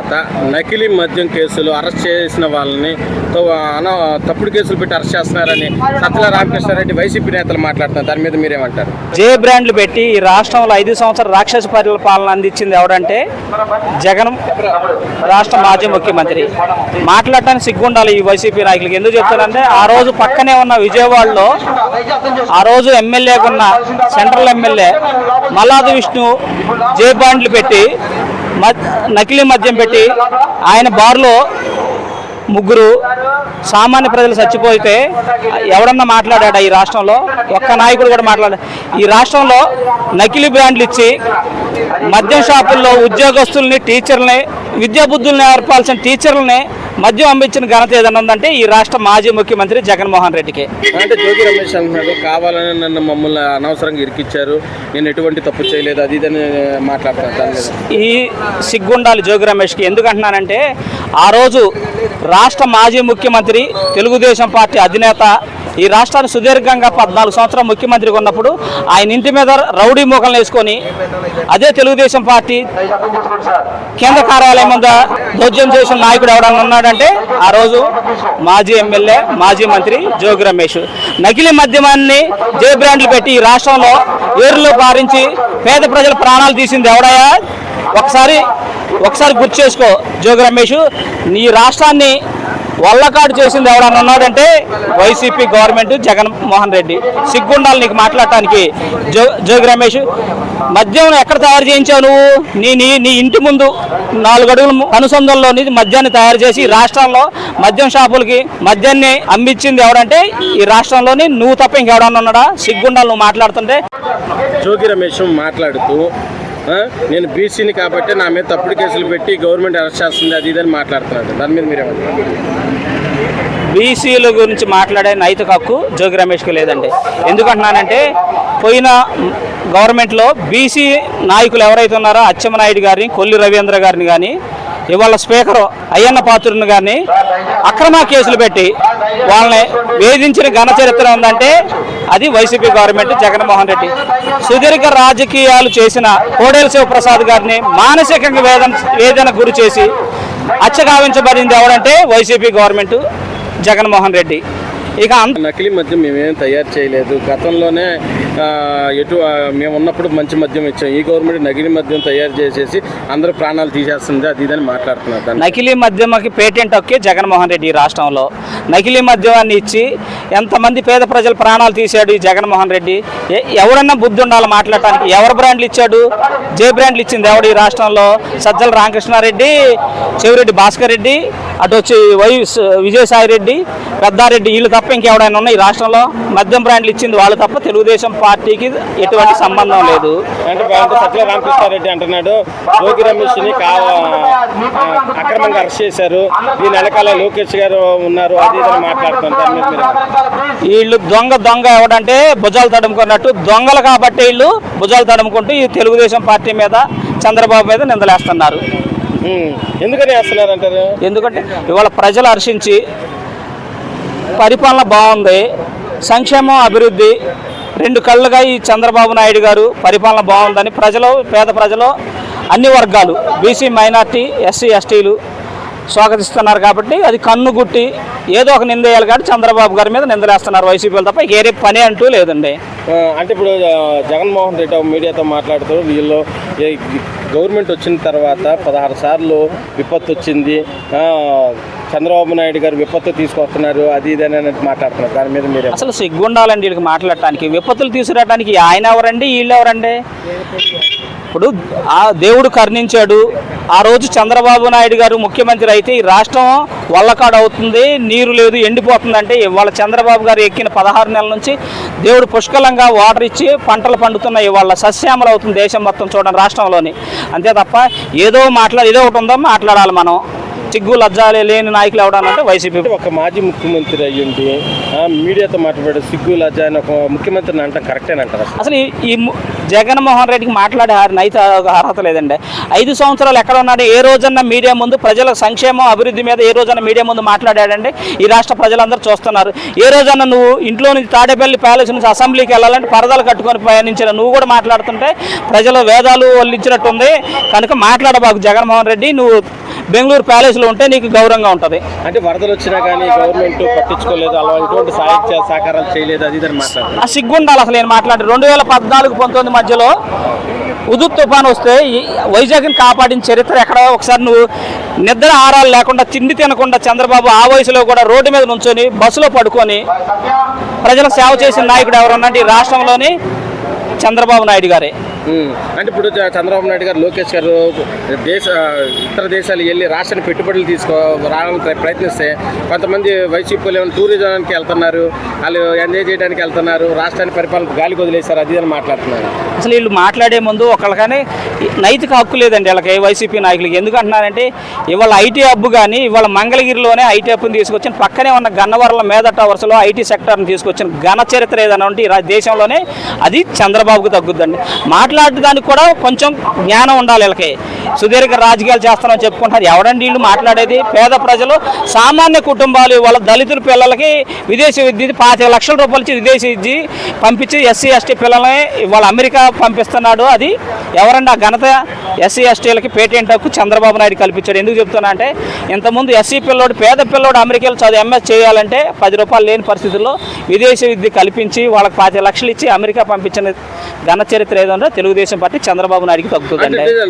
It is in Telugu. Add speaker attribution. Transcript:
Speaker 1: తర్వాత నకిలీ మద్యం కేసులు అరెస్ట్ చేసిన వాళ్ళని తప్పుడు కేసులు పెట్టి అరెస్ట్ చేస్తున్నారని సత్యల రామకృష్ణారెడ్డి వైసీపీ నేతలు మాట్లాడుతున్నారు. దాని మీద మీరేమంటారు?
Speaker 2: జే బ్రాండ్లు పెట్టి ఈ రాష్ట్రంలో ఐదు సంవత్సరాల రాక్షస పరిపాలన అందించింది ఎవడంటే జగన్ రాష్ట్ర మాజీ ముఖ్యమంత్రి. మాట్లాడటానికి సిగ్గుండాలి ఈ వైసీపీ నాయకులకి. ఎందుకు చెప్తానంటే ఆ రోజు పక్కనే ఉన్న విజయవాడలో ఆ రోజు ఎమ్మెల్యేకున్న central MLA Malladi Vishnu J బ్రాండ్లు పెట్టి నకిలీ మద్యం పెట్టి ఆయన బార్లో ముగ్గురు సామాన్య ప్రజలు చచ్చిపోతే ఎవడన్నా మాట్లాడాడా ఈ రాష్ట్రంలో? ఒక్క నాయకుడు కూడా మాట్లాడా ఈ రాష్ట్రంలో నకిలీ బ్రాండ్లు ఇచ్చి మద్యం షాపుల్లో ఉద్యోగస్తుల్ని టీచర్ని విద్యాబుద్ధుల్ని నేర్పాల్సిన టీచర్లని మద్యం అమ్మించిన ఘనత ఏదైనా ఉందంటే ఈ రాష్ట్ర మాజీ ముఖ్యమంత్రి జగన్మోహన్ రెడ్డికి.
Speaker 1: అంటే జోగి రమేష్ అంటున్నాడు కావాలని నన్ను మమ్మల్ని అనవసరంగా ఇరికిచ్చారు. నేను ఎటువంటి తప్పు చేయలేదు. అది ఇదని మాట్లాడుతున్నాను దాని మీద.
Speaker 2: ఈ సిగ్గుండాలి జోగి రమేష్కి. ఎందుకు అంటున్నానంటే ఆ రోజు రాష్ట్ర మాజీ ముఖ్యమంత్రి తెలుగుదేశం పార్టీ అధినేత ఈ రాష్ట్రాన్ని సుదీర్ఘంగా పద్నాలుగు సంవత్సరం ముఖ్యమంత్రిగా ఉన్నప్పుడు ఆయన ఇంటి మీద రౌడీ మూకలను వేసుకొని అదే తెలుగుదేశం పార్టీ కేంద్ర కార్యాలయం ముందు దౌర్జం చేసిన నాయకుడు ఎవడన్నా ఉన్నాడంటే ఆ రోజు మాజీ ఎమ్మెల్యే మాజీ మంత్రి జోగి రమేష్. నకిలీ మద్యమాన్ని జే బ్రాండ్లు పెట్టి ఈ రాష్ట్రంలో ఏరులో పారించి పేద ప్రజల ప్రాణాలు తీసింది ఎవడయా ఒకసారి ఒకసారి గుర్తు చేసుకో జోగి రమేష్ నీ రాష్ట్రాన్ని వల్లకాడు చేసింది ఎవడన్నా ఉన్నాడంటే వైసీపీ గవర్నమెంట్ జగన్మోహన్ రెడ్డి. సిగ్గుండాలి నీకు మాట్లాడటానికి. జో జోగి రమేష్ మద్యం ఎక్కడ తయారు చేయించావు నువ్వు? నీ నీ నీ ఇంటి ముందు నాలుగు అడుగుల అనుసంధానంలోని మద్యాన్ని తయారు చేసి రాష్ట్రంలో మద్యం షాపులకి మద్యాన్ని అమ్మించింది ఎవడంటే ఈ రాష్ట్రంలోని నువ్వు తప్ప ఇంకెవడన్నా ఉన్నాడా? సిగ్గుండాలి నువ్వు మాట్లాడుతుంటే.
Speaker 1: జోగి రమేష్ మాట్లాడుతూ నేను బీసీని కాబట్టి నా మీద తప్పుడు కేసులు పెట్టి గవర్నమెంట్ అరెస్ట్ చేస్తుంది అది ఇదని మాట్లాడుతున్నారు దాని మీద మీరు
Speaker 2: బీసీల గురించి మాట్లాడే నైతిక హక్కు జోగి రమేష్కి లేదండి. ఎందుకంటున్నానంటే పోయిన గవర్నమెంట్లో బీసీ నాయకులు ఎవరైతే ఉన్నారో అచ్చెమ్మనాయుడు గారిని కొల్లి రవీంద్ర గారిని కానీ ఇవాళ స్పీకర్ అయ్యన్న పాత్రుని గారిని అక్రమ కేసులు పెట్టి వాళ్ళని వేధించిన ఘన చరిత్ర ఉందంటే అది వైసీపీ గవర్నమెంట్ జగన్మోహన్ రెడ్డి. సుదీర్ఘ రాజకీయాలు చేసిన కోడేల శివప్రసాద్ గారిని మానసికంగా వేదన వేదన గురి చేసి అచ్చగావించబడింది ఎవరంటే వైసీపీ గవర్నమెంట్ జగన్మోహన్ రెడ్డి. ఇక అంత
Speaker 1: నకిలీ మద్యం మేమేం తయారు చేయలేదు. గతంలోనే ఎటు మేము ఉన్నప్పుడు మంచి మద్యం ఇచ్చాం. ఈ గవర్నమెంట్ నకిలీ మద్యం తయారు చేసేసి అందరూ ప్రాణాలు తీసేస్తుంది. అది ఇదని మాట్లాడుతున్నారు.
Speaker 2: నకిలీ మద్యమకి పేటెంట్ ఒకే జగన్మోహన్ రెడ్డి ఈ రాష్ట్రంలో. నకిలీ మద్యమాన్ని ఇచ్చి ఎంతమంది పేద ప్రజల ప్రాణాలు తీశాడు ఈ జగన్మోహన్ రెడ్డి? ఎ- ఎవడన్నా బుద్ధి ఉండాలి మాట్లాడటానికి? ఎవరు బ్రాండ్లు ఇచ్చాడు? జే బ్రాండ్లు ఇచ్చింది ఎవడు ఈ రాష్ట్రంలో? సజ్జల రామకృష్ణారెడ్డి చెవిరెడ్డి భాస్కర్ రెడ్డి అటు వచ్చి వై విజయసాయి రెడ్డి పెద్దారెడ్డి వీళ్ళు తప్ప ఇంకెవడైనా ఉన్నాయి ఈ రాష్ట్రంలో? మద్యం బ్రాండ్లు ఇచ్చింది వాళ్ళు తప్ప తెలుగుదేశం పార్టీకి ఎటువంటి సంబంధం లేదు.
Speaker 1: అంటే సత్య రామకృష్ణారెడ్డి అంటున్నాడు జోగి రమేష్ని కా ఆ, అక్రమంగా అరెస్ట్ చేశారు. దీని వెనకాల లోకేష్ గారు ఉన్నారు అది ఇదని మాట్లాడుతున్నారు?
Speaker 2: వీళ్ళు దొంగ దొంగ ఎవడంటే భుజాలు తడుముకున్నట్టు దొంగలు కాబట్టి వీళ్ళు భుజాలు తడుముకుంటూ ఈ తెలుగుదేశం పార్టీ మీద చంద్రబాబు మీద నిందలేస్తున్నారు.
Speaker 1: ఎందుకని వేస్తున్నారు అంటారు
Speaker 2: ఎందుకంటే ఇవాళ ప్రజలు హర్షించి పరిపాలన బాగుంది సంక్షేమం అభివృద్ధి రెండు కళ్ళుగా ఈ చంద్రబాబు నాయుడు గారు పరిపాలన బాగుందని ప్రజలు పేద ప్రజలు అన్ని వర్గాలు బీసీ మైనార్టీ ఎస్సీ ఎస్టీలు స్వాగతిస్తున్నారు కాబట్టి అది కన్ను గుట్టి ఏదో ఒక నింద వేయాలి కాబట్టి చంద్రబాబు గారి మీద నిందలేస్తున్నారు వైసీపీలు తప్ప వేరే పని అంటూ లేదండి.
Speaker 1: అంటే ఇప్పుడు జగన్మోహన్ రెడ్డి మీడియాతో మాట్లాడుతూ వీళ్ళు గవర్నమెంట్ వచ్చిన తర్వాత పదహారు సార్లు విపత్తు వచ్చింది. చంద్రబాబు నాయుడు గారు విపత్తు తీసుకొస్తున్నారు. అది ఇది అని మాట్లాడుతున్నారు. దాని మీద మీరు
Speaker 2: అసలు సిగ్గుండాలండి వీళ్ళకి మాట్లాడటానికి. విపత్తులు తీసుకురావడానికి ఆయన ఎవరండి? వీళ్ళు ఎవరండి? ఇప్పుడు ఆ దేవుడు కరుణించాడు. ఆ రోజు చంద్రబాబు నాయుడు గారు ముఖ్యమంత్రి అయితే ఈ రాష్ట్రం వల్లకాడు అవుతుంది నీరు లేదు ఎండిపోతుందంటే ఇవాళ చంద్రబాబు గారు ఎక్కిన పదహారు నెలల నుంచి దేవుడు పుష్కలంగా వాటర్ ఇచ్చి పంటలు పండుతున్నాయి. ఇవాళ సస్యామలు అవుతుంది దేశం మొత్తం చూడండి రాష్ట్రంలోని. అంతే తప్ప ఏదో మాట్లాడి ఏదో ఒకటి ఉందో మాట్లాడాలి మనం. సిగ్గు లజ్జాలే లేని నాయకులు ఎవడనంటే వైసీపీ.
Speaker 1: ఒక మాజీ ముఖ్యమంత్రి అయ్యుండి ఆ, మీడియాతో మాట్లాడే సిగ్గు లజ్జ అని ఒక ముఖ్యమంత్రిని అంటాం కరెక్టేనంటారు అసలు
Speaker 2: అసలు ఈ- జగన్మోహన్ రెడ్డికి మాట్లాడే నైత అర్హత లేదండి. ఐదు సంవత్సరాలు ఎక్కడ ఉన్నాడు ఏ రోజన్నా మీడియా ముందు ప్రజల సంక్షేమం అభివృద్ధి మీద ఏ రోజన్నా మీడియా ముందు మాట్లాడాడండి. ఈ రాష్ట్ర ప్రజలందరూ చూస్తున్నారు. ఏ రోజన్నా నువ్వు ఇంట్లో నుంచి తాడేపల్లి ప్యాలెస్ నుంచి అసెంబ్లీకి వెళ్ళాలంటే పరదాలు కట్టుకొని ప్రయాణించిన నువ్వు కూడా మాట్లాడుతుంటే ప్రజలు వేదాలు వల్లించినట్టుంది. కనుక మాట్లాడబాకు జగన్మోహన్ రెడ్డి నువ్వు బెంగళూరు ప్యాలెస్లో ఉంటే నీకు గౌరవంగా ఉంటుంది.
Speaker 1: అంటే వరదలు వచ్చినా కానీ గవర్నమెంట్ పట్టించుకోలేదు అలా ఎటువంటి సహాయ సహకారాలు చేయలేదు అది
Speaker 2: ఆ సిగ్గుండాలి అసలు నేను మాట్లాడి రెండు వేల పద్నాలుగు పంతొమ్మిది మధ్యలో ఉదుత్ తుఫాన్ వస్తే వైజాగ్ని కాపాడిన చరిత్ర ఎక్కడ ఒకసారి నువ్వు నిద్ర ఆరాలు లేకుండా తిండి తినకుండా చంద్రబాబు ఆ వయసులో కూడా రోడ్డు మీద నుంచొని బస్సులో పడుకొని ప్రజలకు సేవ చేసిన నాయకుడు ఎవరన్నంటే ఈ రాష్ట్రంలోని చంద్రబాబు నాయుడు గారే.
Speaker 1: అంటే ఇప్పుడు చంద్రబాబు నాయుడు గారు లోకేష్ గారు దేశ ఇతర దేశాలు వెళ్ళి రాష్ట్రానికి పెట్టుబడులు తీసుకో రావడానికి ప్ర- ప్రయత్నిస్తే కొంతమంది వైసీపీ ఏమైనా టూరిజంకి వెళ్తున్నారు వాళ్ళు ఎంజాయ్ చేయడానికి వెళ్తున్నారు రాష్ట్రాన్ని పరిపాలన గాలికి వదిలేశారు అది అని మాట్లాడుతున్నారు.
Speaker 2: అసలు వీళ్ళు మాట్లాడే ముందు ఒకళ్ళకనే నైతిక హక్కు లేదండి వీళ్ళకి వైసీపీ నాయకులకి. ఎందుకు అంటున్నారంటే ఇవాళ ఐటీ హబ్ కానీ ఇవాళ మంగళగిరిలోనే ఐటీ హబ్ని తీసుకొచ్చిన పక్కనే ఉన్న గన్నవరంలో మేధ టవర్స్లో ఐటీ సెక్టర్ని తీసుకొచ్చిన ఘన చరిత్ర ఏదైనా ఉంటే ఈ దేశంలోనే అది చంద్రబాబుకు తగ్గుద్దండి. మాట్లాడడానికి కూడా కొంచెం జ్ఞానం ఉండాలి వీళ్ళకి. సుదీర్ఘ రాజకీయాలు చేస్తామని చెప్పుకుంటారు ఎవడండి వీళ్ళు మాట్లాడేది? పేద ప్రజలు సామాన్య కుటుంబాలు వాళ్ళ దళితుల పిల్లలకి విదేశీ విద్య పాతిక లక్షల రూపాయలు ఇచ్చి విదేశీ విద్య పంపించి ఎస్సీ ఎస్టీ పిల్లల్ని వాళ్ళ అమెరికా పంపిస్తున్నాడు. అది ఎవరండి ఆ ఘనత ఎస్సీ ఎస్టీలకి పేటెంట్ హక్కు చంద్రబాబు నాయుడు కల్పించాడు. ఎందుకు చెప్తున్నా అంటే ఇంతకుముందు ఎస్సీ పిల్లోడు పేద పిల్లోడు అమెరికాలో చదువు ఎంఎస్ చేయాలంటే పది రూపాయలు లేని పరిస్థితుల్లో విదేశీ విద్య కల్పించి వాళ్ళకి పాతి లక్షలు ఇచ్చి అమెరికా పంపించిన ఘన చరిత్ర ఏదంటే తెలుగుదేశం పార్టీ చంద్రబాబు నాయుడికి తగ్గుతుందండి.